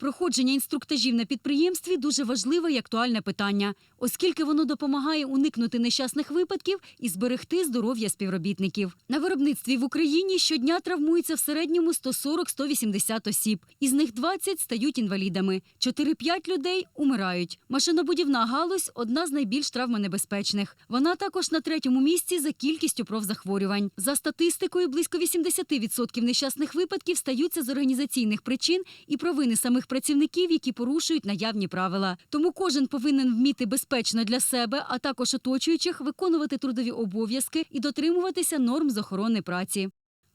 Проходження інструктажів на підприємстві дуже важливе і актуальне питання, оскільки воно допомагає уникнути нещасних випадків і зберегти здоров'я співробітників. На виробництві в Україні щодня травмується в середньому 140-180 осіб. Із них 20 стають інвалідами, 4-5 людей умирають. Машинобудівна галузь одна з найбільш травмонебезпечних. Вона також на третьому місці за кількістю профзахворювань. За статистикою, близько 80% нещасних випадків стаються з організаційних причин і провини самих працівників, які порушують наявні правила. Тому кожен повинен вміти безпечно для себе, а також оточуючих виконувати трудові обов'язки і дотримуватися норм з охорони праці.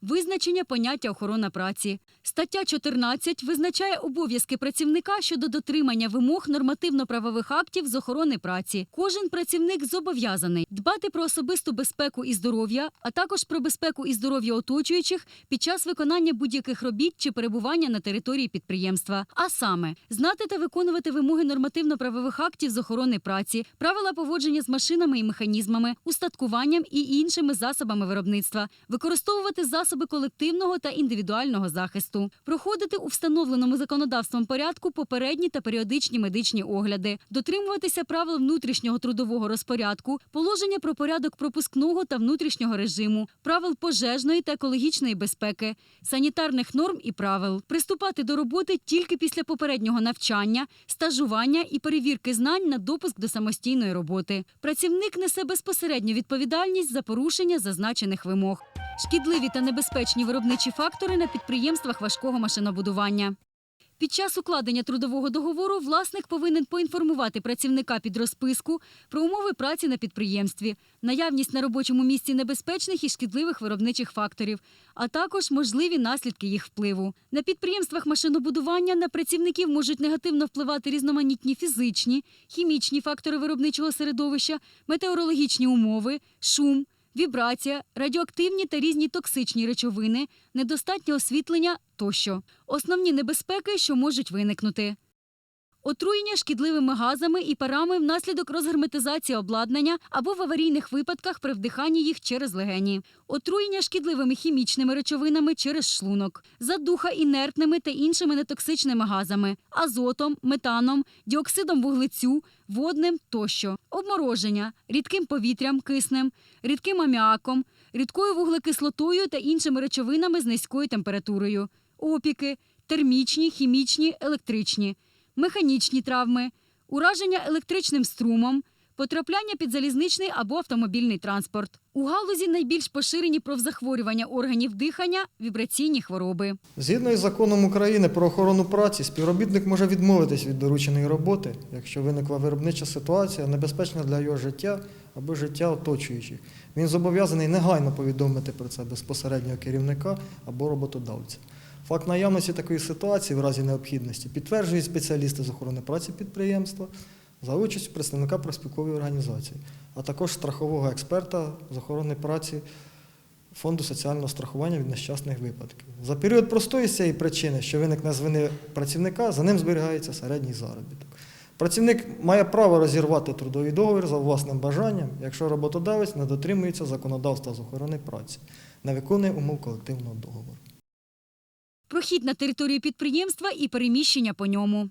Визначення поняття охорона праці. Стаття 14 визначає обов'язки працівника щодо дотримання вимог нормативно-правових актів з охорони праці. Кожен працівник зобов'язаний дбати про особисту безпеку і здоров'я, а також про безпеку і здоров'я оточуючих під час виконання будь-яких робіт чи перебування на території підприємства. А саме знати та виконувати вимоги нормативно-правових актів з охорони праці, правила поводження з машинами і механізмами, устаткуванням і іншими засобами виробництва, використовувати засоби колективного та індивідуального захисту, проходити у встановленому законодавством порядку попередні та періодичні медичні огляди, дотримуватися правил внутрішнього трудового розпорядку, положення про порядок пропускного та внутрішнього режиму, правил пожежної та екологічної безпеки, санітарних норм і правил, приступати до роботи тільки після попереднього навчання, стажування і перевірки знань на допуск до самостійної роботи. Працівник несе безпосередню відповідальність за порушення зазначених вимог. Шкідливі та небезпечні виробничі фактори на підприємствах важкого машинобудування. Під час укладення трудового договору власник повинен поінформувати працівника під розписку про умови праці на підприємстві, наявність на робочому місці небезпечних і шкідливих виробничих факторів, а також можливі наслідки їх впливу. На підприємствах машинобудування на працівників можуть негативно впливати різноманітні фізичні, хімічні фактори виробничого середовища, метеорологічні умови, шум, вібрація, радіоактивні та різні токсичні речовини, недостатнє освітлення тощо. Основні небезпеки, що можуть виникнути. Отруєння шкідливими газами і парами внаслідок розгерметизації обладнання або в аварійних випадках при вдиханні їх через легені. Отруєння шкідливими хімічними речовинами через шлунок. Задуха інертними та іншими нетоксичними газами, азотом, метаном, діоксидом вуглецю, водним тощо. Обмороження рідким повітрям, киснем, рідким аміаком, рідкою вуглекислотою та іншими речовинами з низькою температурою. Опіки термічні, хімічні, електричні механічні травми, ураження електричним струмом, потрапляння під залізничний або автомобільний транспорт. У галузі найбільш поширені профзахворювання органів дихання, вібраційні хвороби. Згідно із законом України про охорону праці, співробітник може відмовитись від дорученої роботи, якщо виникла виробнича ситуація, небезпечна для його життя або життя оточуючих. Він зобов'язаний негайно повідомити про це безпосереднього керівника або роботодавця. Факт наявності такої ситуації в разі необхідності підтверджують спеціалісти з охорони праці підприємства за участю представника профспілкової організації, а також страхового експерта з охорони праці Фонду соціального страхування від нещасних випадків. За період простої з цієї причини, що виникне з вини працівника, за ним зберігається середній заробіток. Працівник має право розірвати трудовий договір за власним бажанням, якщо роботодавець не дотримується законодавства з охорони праці, не виконує умов колективного договору. Прохід на територію підприємства і переміщення по ньому.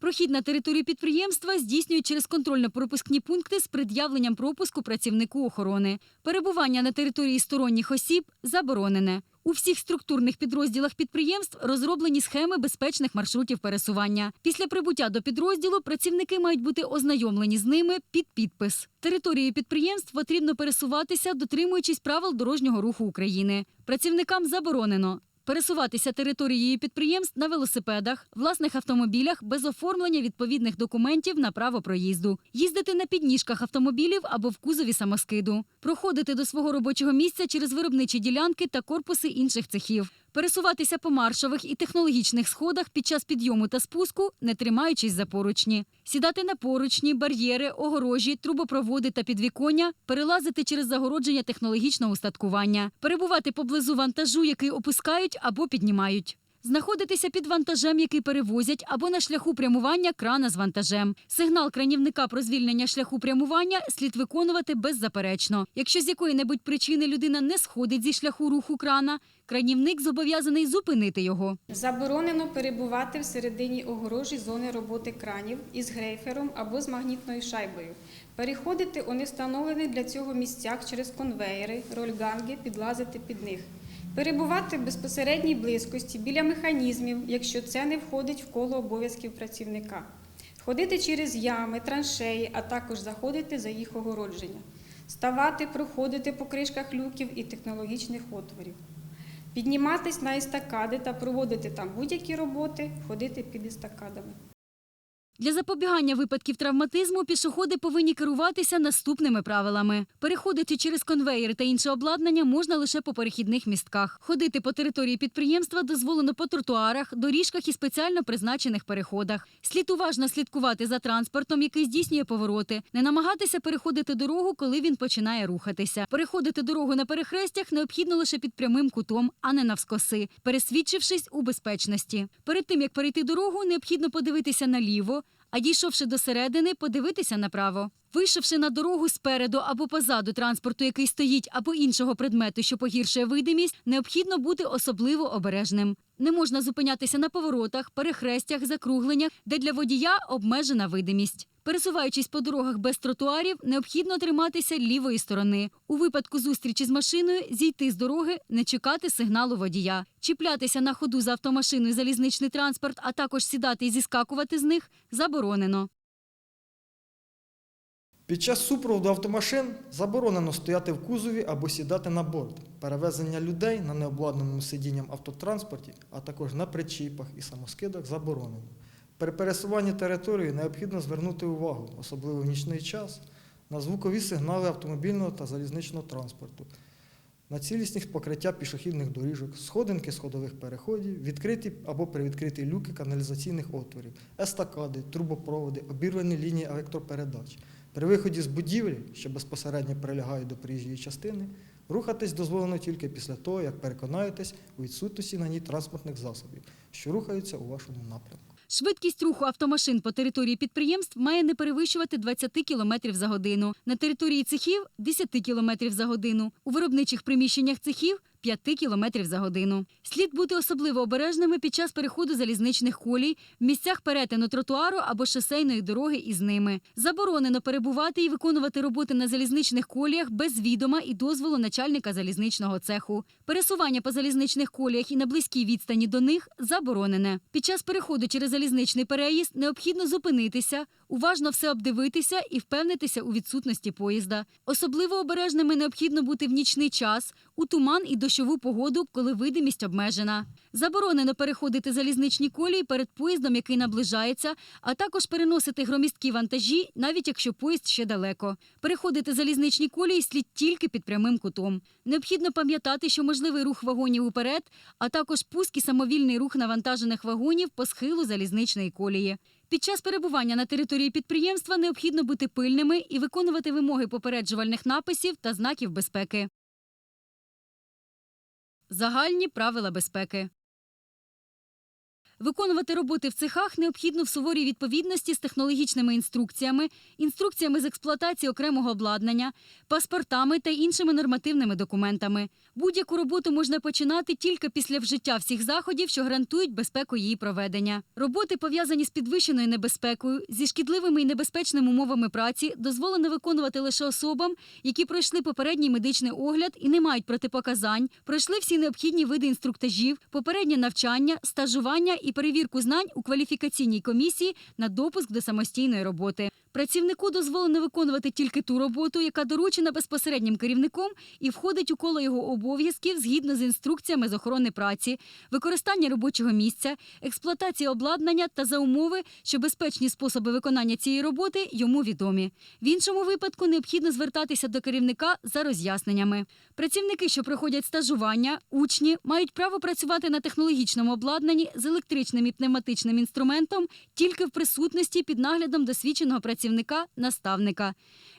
Прохід на територію підприємства здійснюють через контрольно-пропускні пункти з пред'явленням пропуску працівнику охорони. Перебування на території сторонніх осіб заборонене. У всіх структурних підрозділах підприємств розроблені схеми безпечних маршрутів пересування. Після прибуття до підрозділу працівники мають бути ознайомлені з ними під підпис. Територією підприємств потрібно пересуватися, дотримуючись правил дорожнього руху України. Працівникам заборонено пересуватися територією підприємств на велосипедах, власних автомобілях без оформлення відповідних документів на право проїзду, їздити на підніжках автомобілів або в кузові самоскиду, проходити до свого робочого місця через виробничі ділянки та корпуси інших цехів, пересуватися по маршових і технологічних сходах під час підйому та спуску, не тримаючись за поручні, сідати на поручні, бар'єри, огорожі, трубопроводи та підвіконня, перелазити через загородження технологічного устаткування, перебувати поблизу вантажу, який опускають або піднімають. знаходитися під вантажем, який перевозять, або на шляху прямування крана з вантажем. Сигнал кранівника про звільнення шляху прямування слід виконувати беззаперечно. Якщо з якої-небудь причини людина не сходить зі шляху руху крана, кранівник зобов'язаний зупинити його. Заборонено перебувати всередині огорожі зони роботи кранів із грейфером або з магнітною шайбою. Переходити у невстановлених для цього місцях через конвеєри, рольганги, підлазити під них. Перебувати в безпосередній близькості біля механізмів, якщо це не входить в коло обов'язків працівника. Ходити через ями, траншеї, а також заходити за їх огородження. Ставати, проходити по кришках люків і технологічних отворів. Підніматись на естакади та проводити там будь-які роботи, ходити під естакадами. Для запобігання випадків травматизму пішоходи повинні керуватися наступними правилами: переходити через конвеєри та інше обладнання можна лише по перехідних містках. Ходити по території підприємства дозволено по тротуарах, доріжках і спеціально призначених переходах. Слід уважно слідкувати за транспортом, який здійснює повороти, не намагатися переходити дорогу, коли він починає рухатися. Переходити дорогу на перехрестях необхідно лише під прямим кутом, а не навскоси, пересвідчившись у безпечності. Перед тим як перейти дорогу, необхідно подивитися наліво. А дійшовши до середини, подивитися направо. Вийшовши на дорогу спереду або позаду транспорту, який стоїть, або іншого предмету, що погіршує видимість, необхідно бути особливо обережним. Не можна зупинятися на поворотах, перехрестях, закругленнях, де для водія обмежена видимість. Пересуваючись по дорогах без тротуарів, необхідно триматися лівої сторони. У випадку зустрічі з машиною зійти з дороги, не чекати сигналу водія. Чіплятися на ходу за автомашиною залізничний транспорт, а також сідати і зіскакувати з них заборонено. Під час супроводу автомашин заборонено стояти в кузові або сідати на борт. Перевезення людей на необладнаному сидінням автотранспорті, а також на причіпах і самоскидах заборонено. При пересуванні території необхідно звернути увагу, особливо в нічний час, на звукові сигнали автомобільного та залізничного транспорту, на цілісність покриття пішохідних доріжок, сходинки сходових переходів, відкриті або привідкриті люки каналізаційних отворів, естакади, трубопроводи, обірвані лінії електропередач. При виході з будівлі, що безпосередньо прилягають до проїжджої частини, рухатись дозволено тільки після того, як переконаєтесь у відсутності на ній транспортних засобів, що рухаються у вашому напрямку. Швидкість руху автомашин по території підприємств має не перевищувати 20 км за годину. На території цехів – 10 км за годину. У виробничих приміщеннях цехів – 5 км за годину. Слід бути особливо обережними під час переходу залізничних колій в місцях перетину тротуару або шосейної дороги із ними. Заборонено перебувати і виконувати роботи на залізничних коліях без відома і дозволу начальника залізничного цеху. Пересування по залізничних коліях і на близькій відстані до них заборонене. Під час переходу через залізничний переїзд необхідно зупинитися, уважно все обдивитися і впевнитися у відсутності поїзда. Особливо обережними необхідно бути в нічний час, у туман і дощову погоду, коли видимість обмежена. Заборонено переходити залізничні колії перед поїздом, який наближається, а також переносити громісткі вантажі, навіть якщо поїзд ще далеко. Переходити залізничні колії слід тільки під прямим кутом. Необхідно пам'ятати, що можливий рух вагонів уперед, а також пуск і самовільний рух навантажених вагонів по схилу залізничної колії. Під час перебування на території підприємства необхідно бути пильними і виконувати вимоги попереджувальних написів та знаків безпеки. Загальні правила безпеки. Виконувати роботи в цехах необхідно в суворій відповідності з технологічними інструкціями, інструкціями з експлуатації окремого обладнання, паспортами та іншими нормативними документами. Будь-яку роботу можна починати тільки після вжиття всіх заходів, що гарантують безпеку її проведення. Роботи, пов'язані з підвищеною небезпекою, зі шкідливими і небезпечними умовами праці, дозволено виконувати лише особам, які пройшли попередній медичний огляд і не мають протипоказань, пройшли всі необхідні види інструктажів, попереднє навчання, стажування і перевірку знань у кваліфікаційній комісії на допуск до самостійної роботи. Працівнику дозволено виконувати тільки ту роботу, яка доручена безпосереднім керівником і входить у коло його обов'язків згідно з інструкціями з охорони праці, використання робочого місця, експлуатація обладнання та за умови, що безпечні способи виконання цієї роботи йому відомі. В іншому випадку необхідно звертатися до керівника за роз'ясненнями. Працівники, що проходять стажування, учні, мають право працювати на технологічному обладнанні з електричним і пневматичним інструментом тільки в присутності під наглядом досвідченого працівника наставника.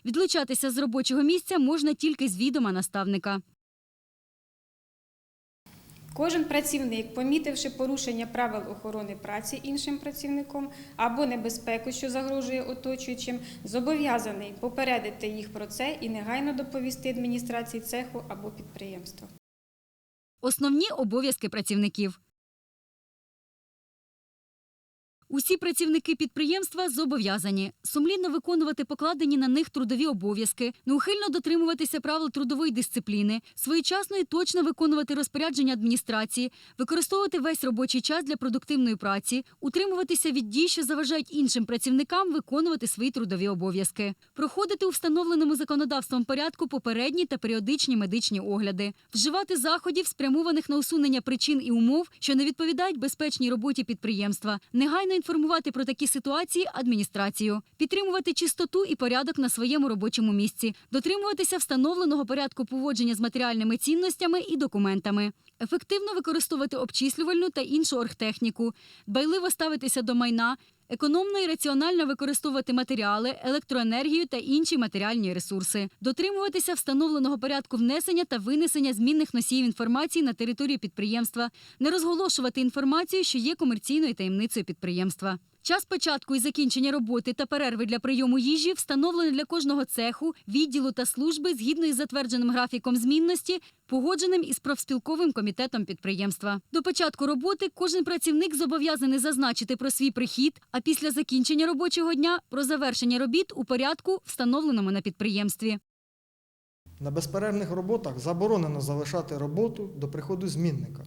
Відлучатися з робочого місця можна тільки з відома наставника. Кожен працівник, помітивши порушення правил охорони праці іншим працівником або небезпеку, що загрожує оточуючим, зобов'язаний попередити їх про це і негайно доповісти адміністрації цеху або підприємства. Основні обов'язки працівників. Усі працівники підприємства зобов'язані сумлінно виконувати покладені на них трудові обов'язки, неухильно дотримуватися правил трудової дисципліни, своєчасно і точно виконувати розпорядження адміністрації, використовувати весь робочий час для продуктивної праці, утримуватися від дій, що заважають іншим працівникам виконувати свої трудові обов'язки, проходити у встановленому законодавством порядку попередні та періодичні медичні огляди, вживати заходів, спрямованих на усунення причин і умов, що не відповідають безпечній роботі підприємства, негайно інформувати про такі ситуації адміністрацію, підтримувати чистоту і порядок на своєму робочому місці, дотримуватися встановленого порядку поводження з матеріальними цінностями і документами, ефективно використовувати обчислювальну та іншу оргтехніку, дбайливо ставитися до майна. Економно і раціонально використовувати матеріали, електроенергію та інші матеріальні ресурси, дотримуватися встановленого порядку внесення та винесення змінних носіїв інформації на територію підприємства, не розголошувати інформацію, що є комерційною таємницею підприємства. Час початку і закінчення роботи та перерви для прийому їжі встановлено для кожного цеху, відділу та служби згідно із затвердженим графіком змінності, погодженим із профспілковим комітетом підприємства. До початку роботи кожен працівник зобов'язаний зазначити про свій прихід, а після закінчення робочого дня про завершення робіт у порядку, встановленому на підприємстві. На безперервних роботах заборонено залишати роботу до приходу змінника.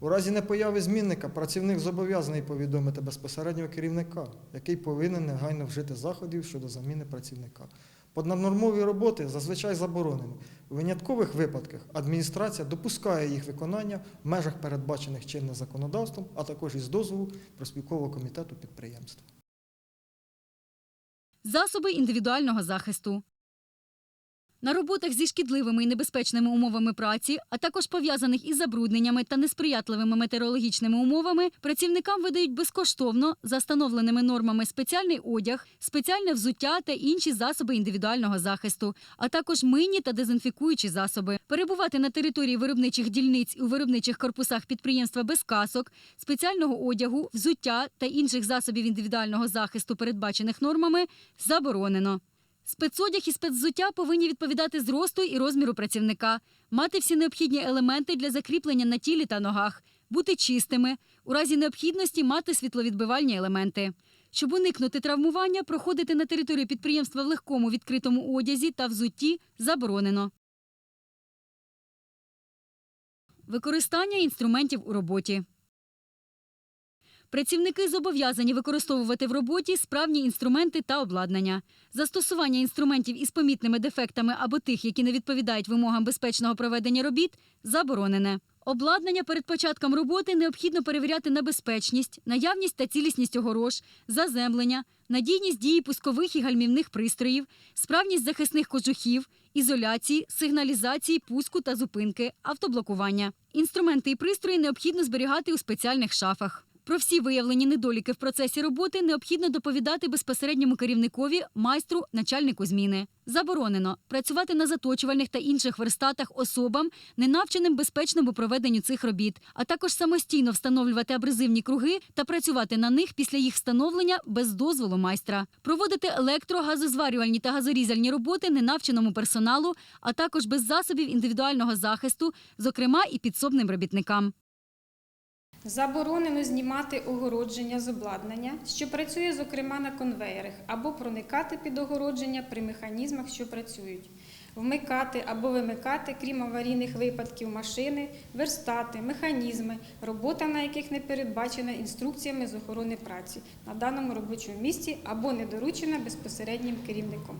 У разі непояви змінника працівник зобов'язаний повідомити безпосереднього керівника, який повинен негайно вжити заходів щодо заміни працівника. Понаднормові роботи зазвичай заборонені. У виняткових випадках адміністрація допускає їх виконання в межах передбачених чинним законодавством, а також із дозволу проспілкового комітету підприємства. Засоби індивідуального захисту. На роботах зі шкідливими і небезпечними умовами праці, а також пов'язаних із забрудненнями та несприятливими метеорологічними умовами, працівникам видають безкоштовно за встановленими нормами спеціальний одяг, спеціальне взуття та інші засоби індивідуального захисту, а також мийні та дезінфікуючі засоби. Перебувати на території виробничих дільниць у виробничих корпусах підприємства без касок, спеціального одягу, взуття та інших засобів індивідуального захисту, передбачених нормами, заборонено. Спецодяг і спецзуття повинні відповідати зросту і розміру працівника, мати всі необхідні елементи для закріплення на тілі та ногах, бути чистими, у разі необхідності мати світловідбивальні елементи. Щоб уникнути травмування, проходити на території підприємства в легкому відкритому одязі та взутті заборонено. Використання інструментів у роботі. Працівники зобов'язані використовувати в роботі справні інструменти та обладнання. Застосування інструментів із помітними дефектами або тих, які не відповідають вимогам безпечного проведення робіт, заборонене. Обладнання перед початком роботи необхідно перевіряти на безпечність, наявність та цілісність огорож, заземлення, надійність дії пускових і гальмівних пристроїв, справність захисних кожухів, ізоляції, сигналізації, пуску та зупинки, автоблокування. Інструменти і пристрої необхідно зберігати у спеціальних шафах. Про всі виявлені недоліки в процесі роботи необхідно доповідати безпосередньому керівникові, майстру, начальнику зміни. Заборонено працювати на заточувальних та інших верстатах особам, не навченим безпечному проведенню цих робіт, а також самостійно встановлювати абразивні круги та працювати на них після їх встановлення без дозволу майстра, проводити електро, газозварювальні та газорізальні роботи ненавченому персоналу, а також без засобів індивідуального захисту, зокрема і підсобним робітникам. Заборонено знімати огородження з обладнання, що працює, зокрема, на конвеєрах, або проникати під огородження при механізмах, що працюють, вмикати або вимикати, крім аварійних випадків, машини, верстати, механізми, робота на яких не передбачена інструкціями з охорони праці на даному робочому місці або не доручена безпосереднім керівником.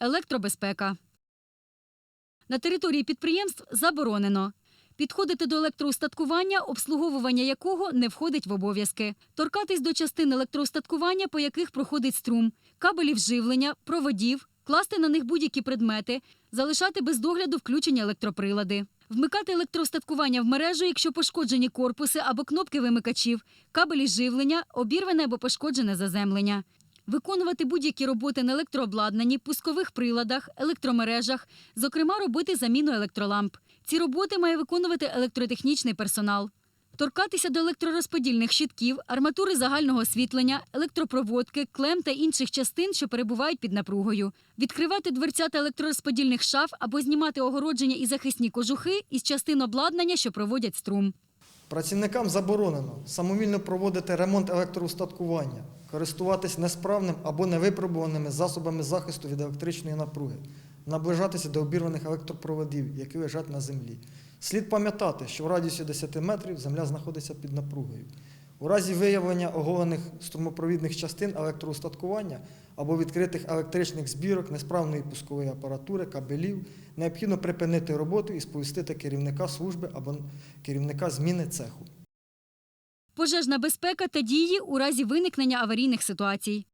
Електробезпека. На території підприємств заборонено. Підходити до електроустаткування, обслуговування якого не входить в обов'язки. Торкатись до частин електроустаткування, по яких проходить струм, кабелів живлення, проводів, класти на них будь-які предмети, залишати без догляду включені електроприлади. Вмикати електроустаткування в мережу, якщо пошкоджені корпуси або кнопки вимикачів, кабелі живлення, обірване або пошкоджене заземлення. Виконувати будь-які роботи на електрообладнанні, пускових приладах, електромережах, зокрема робити заміну електроламп, Ці роботи має виконувати електротехнічний персонал. Торкатися до електророзподільних щитків, арматури загального освітлення, електропроводки, клем та інших частин, що перебувають під напругою, відкривати дверцята електророзподільних шаф або знімати огородження і захисні кожухи із частин обладнання, що проводять струм. Працівникам заборонено самовільно проводити ремонт електроустаткування, користуватись несправним або невипробуваними засобами захисту від електричної напруги, наближатися до обірваних електропроводів, які лежать на землі. Слід пам'ятати, що в радіусі 10 метрів земля знаходиться під напругою. У разі виявлення оголених струмопровідних частин електроустаткування або відкритих електричних збірок, несправної пускової апаратури, кабелів, необхідно припинити роботу і сповістити керівника служби або керівника зміни цеху. Пожежна безпека та дії у разі виникнення аварійних ситуацій.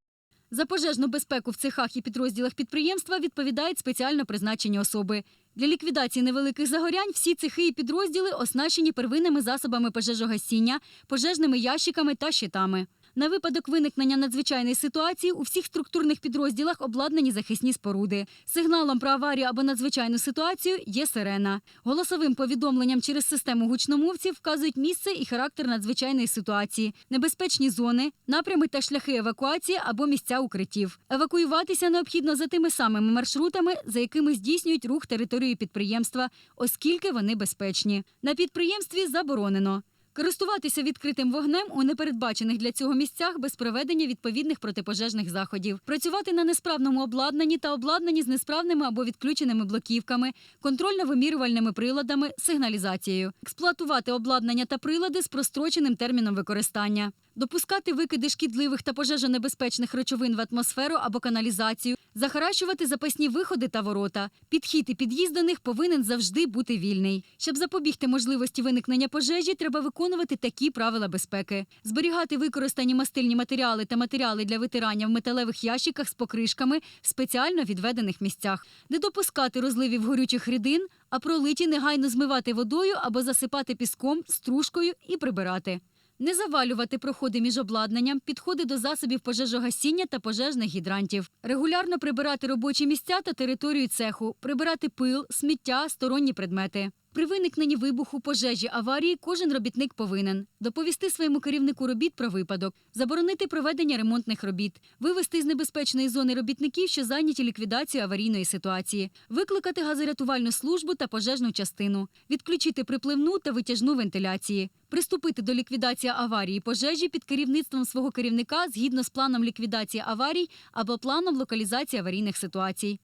За пожежну безпеку в цехах і підрозділах підприємства відповідають спеціально призначені особи. Для ліквідації невеликих загорянь всі цехи і підрозділи оснащені первинними засобами пожежогасіння, пожежними ящиками та щитами. На випадок виникнення надзвичайної ситуації у всіх структурних підрозділах обладнані захисні споруди. Сигналом про аварію або надзвичайну ситуацію є сирена. Голосовим повідомленням через систему гучномовців вказують місце і характер надзвичайної ситуації, небезпечні зони, напрями та шляхи евакуації або місця укриттів. Евакуюватися необхідно за тими самими маршрутами, за якими здійснюють рух територією підприємства, оскільки вони безпечні. На підприємстві заборонено. Користуватися відкритим вогнем у непередбачених для цього місцях без проведення відповідних протипожежних заходів, працювати на несправному обладнанні та обладнанні з несправними або відключеними блоківками, контрольно-вимірювальними приладами, сигналізацією, експлуатувати обладнання та прилади з простроченим терміном використання, допускати викиди шкідливих та пожежонебезпечних речовин в атмосферу або каналізацію, захаращувати запасні виходи та ворота. Підхід і під'їзд до них повинен завжди бути вільний. Щоб запобігти можливості виникнення пожежі, треба виконувати такі правила безпеки: зберігати використані мастильні матеріали та матеріали для витирання в металевих ящиках з покришками в спеціально відведених місцях, не допускати розливів горючих рідин, а пролиті негайно змивати водою або засипати піском, стружкою і прибирати. Не завалювати проходи між обладнанням, підходи до засобів пожежогасіння та пожежних гідрантів. Регулярно прибирати робочі місця та територію цеху, прибирати пил, сміття, сторонні предмети. При виникненні вибуху, пожежі, аварії кожен робітник повинен доповісти своєму керівнику робіт про випадок, заборонити проведення ремонтних робіт, вивести з небезпечної зони робітників, що зайняті ліквідацією аварійної ситуації, викликати газорятувальну службу та пожежну частину, відключити припливну та витяжну вентиляції, приступити до ліквідації аварії пожежі під керівництвом свого керівника згідно з планом ліквідації аварій або планом локалізації аварійних ситуацій.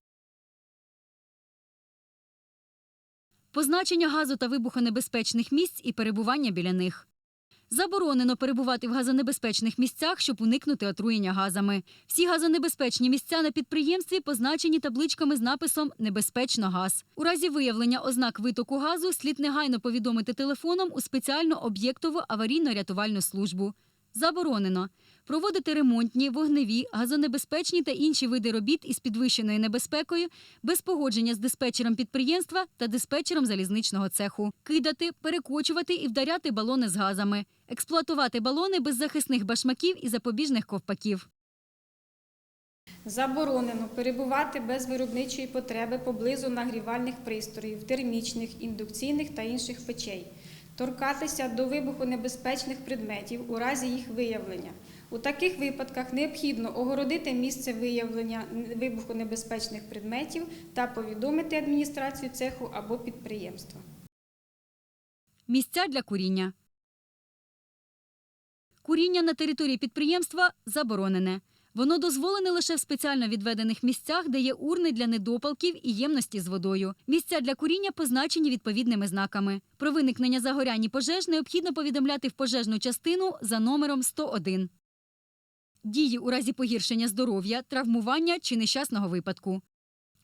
Позначення газу та вибухонебезпечних місць і перебування біля них. Заборонено перебувати в газонебезпечних місцях, щоб уникнути отруєння газами. Всі газонебезпечні місця на підприємстві позначені табличками з написом Небезпечно газ. У разі виявлення ознак витоку газу слід негайно повідомити телефоном у спеціальну об'єктову аварійно-рятувальну службу. Заборонено проводити ремонтні, вогневі, газонебезпечні та інші види робіт із підвищеною небезпекою без погодження з диспетчером підприємства та диспетчером залізничного цеху, кидати, перекочувати і вдаряти балони з газами, експлуатувати балони без захисних башмаків і запобіжних ковпаків. Заборонено перебувати без виробничої потреби поблизу нагрівальних пристроїв, термічних, індукційних та інших печей, торкатися до вибухонебезпечних предметів у разі їх виявлення. У таких випадках необхідно огородити місце виявлення вибухонебезпечних предметів та повідомити адміністрацію цеху або підприємства. Місця для куріння. Куріння на території підприємства заборонене. Воно дозволене лише в спеціально відведених місцях, де є урни для недопалків і ємності з водою. Місця для куріння позначені відповідними знаками. Про виникнення загорянь і пожеж необхідно повідомляти в пожежну частину за номером 101. Дії у разі погіршення здоров'я, травмування чи нещасного випадку.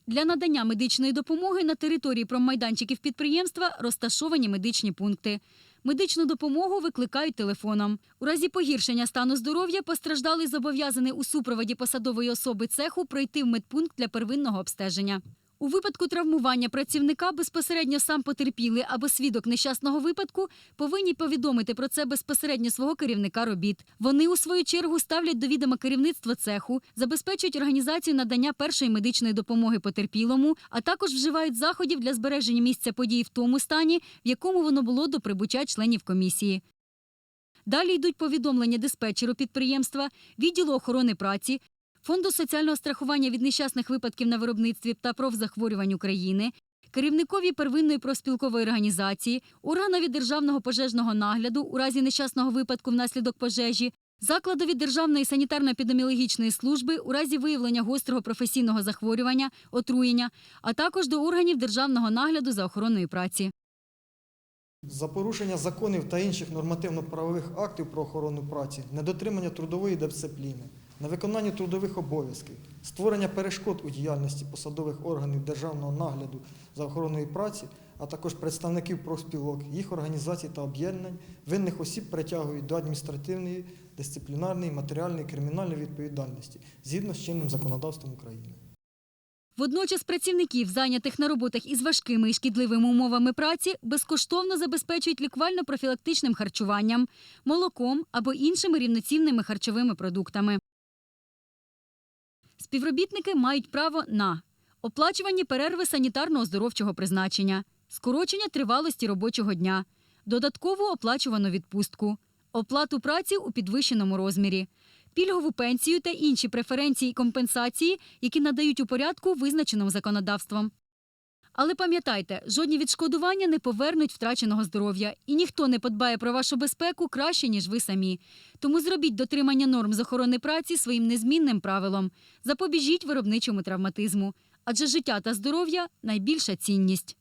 Для надання медичної допомоги на території промайданчиків підприємства розташовані медичні пункти. Медичну допомогу викликають телефоном. У разі погіршення стану здоров'я постраждалий зобов'язаний у супроводі посадової особи цеху пройти в медпункт для первинного обстеження. У випадку травмування працівника безпосередньо сам потерпілий або свідок нещасного випадку повинні повідомити про це безпосередньо свого керівника робіт. Вони у свою чергу ставлять до відома керівництво цеху, забезпечують організацію надання першої медичної допомоги потерпілому, а також вживають заходів для збереження місця події в тому стані, в якому воно було до прибуття членів комісії. Далі йдуть повідомлення диспетчеру підприємства, відділу охорони праці, Фонду соціального страхування від нещасних випадків на виробництві та профзахворювань України, керівникові первинної профспілкової організації, органові державного пожежного нагляду у разі нещасного випадку внаслідок пожежі, закладові Державної санітарно-епідеміологічної служби у разі виявлення гострого професійного захворювання, отруєння, а також до органів державного нагляду за охороною праці. За порушення законів та інших нормативно-правових актів про охорону праці, недотримання трудової дисципліни, невиконання трудових обов'язків, створення перешкод у діяльності посадових органів державного нагляду за охороною праці, а також представників профспілок, їх організацій та об'єднань, винних осіб притягують до адміністративної, дисциплінарної, матеріальної, кримінальної відповідальності згідно з чинним законодавством України. Водночас працівників, зайнятих на роботах із важкими і шкідливими умовами праці, безкоштовно забезпечують ліквально-профілактичним харчуванням, молоком або іншими рівноцінними харчовими продуктами. Співробітники мають право на оплачувані перерви санітарно-оздоровчого призначення, скорочення тривалості робочого дня, додаткову оплачувану відпустку, оплату праці у підвищеному розмірі, пільгову пенсію та інші преференції і компенсації, які надають у порядку, визначеному законодавством. Але пам'ятайте, жодні відшкодування не повернуть втраченого здоров'я, і ніхто не подбає про вашу безпеку краще, ніж ви самі. Тому зробіть дотримання норм з охорони праці своїм незмінним правилом. Запобіжіть виробничому травматизму. Адже життя та здоров'я найбільша цінність.